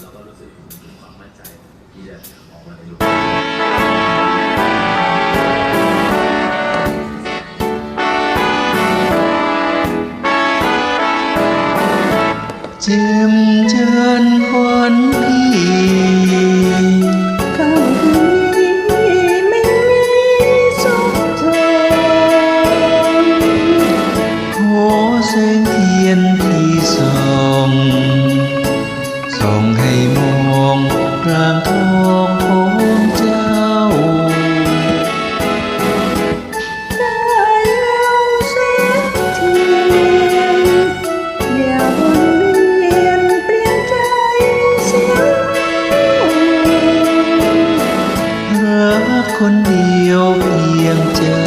เราก็รู้สึกมีความมั่นใจที่จะออกมาในรูปเจิมเจินควัน ส่องให้มองร่างทองของเจ้า ได้เอาแสงเทียนอย่าวนเวียนเปลี่ยนใจเสียรักคนเดียวเพียงเจอ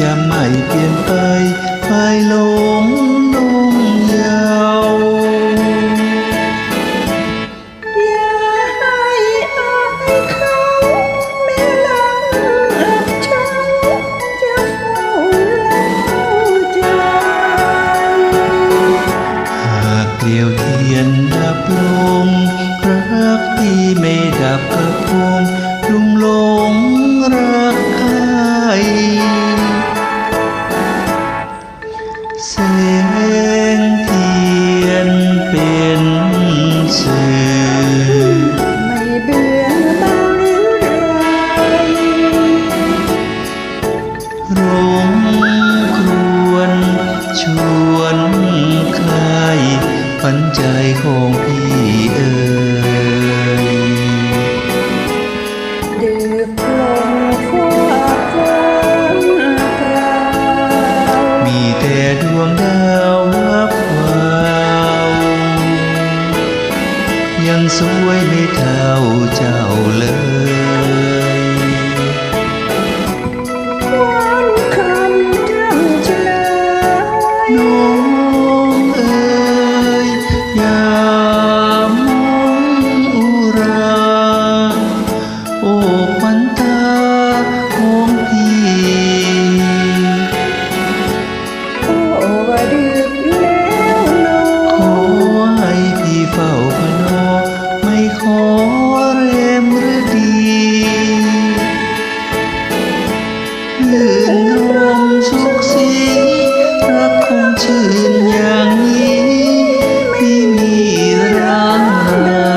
จะไม่เปลี่ยนไปไปหลงนงยาวอย่าให้อายเขาแม่หลังอับเช้าจะเฝ้าเล่าใจหากเกลียวเทียนดับลงรักพี่ไม่ดับ วนใครฝันใจของพี่เอ่ยดืบลงฟ้าฟ้ากราวมีแต่ดวงดาววับวาวยังสวยไม่เท่าเจ้าเลย ลื่นรมสุขสีรักคงชื่นอย่างนี้ไม่มีร้างรา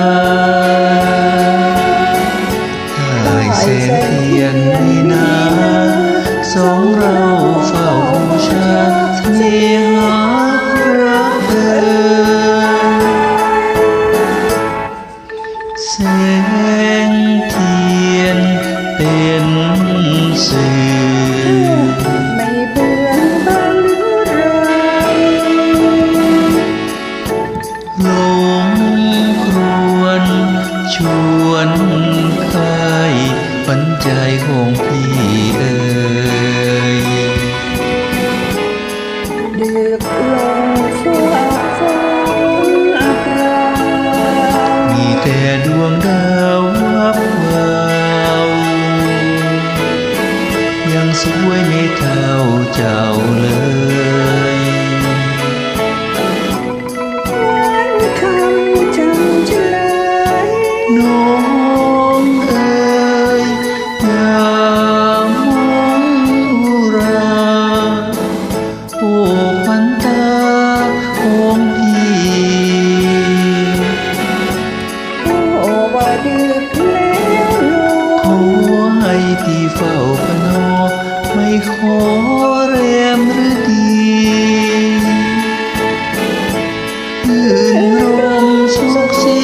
ถ่ายเส้นเทียนนี่นาสองเราเฝ้าบูชาเสน่หารักเธอแสงเทียนเป็นสื่อ ไม่เบื่อเบาหรือไรหลงครวนชวนใครฝันใจของพี่เอ่ยดึกลงฟ้าฟ้ สวยไม่เท่าเจ้าเลยวันคำจำเฉลยน้องเอ๋ยอย่ามองอุรา โอ้ควันตาของพี่โอ้ว่าดึกแล้วนอขอให้พี่เฝ้า ขอเรียมฤดีอื่นรมสุขสี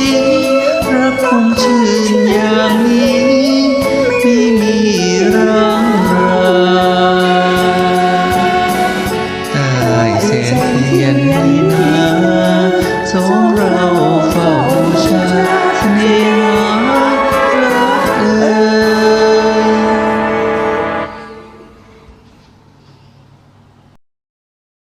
รักคงชื่น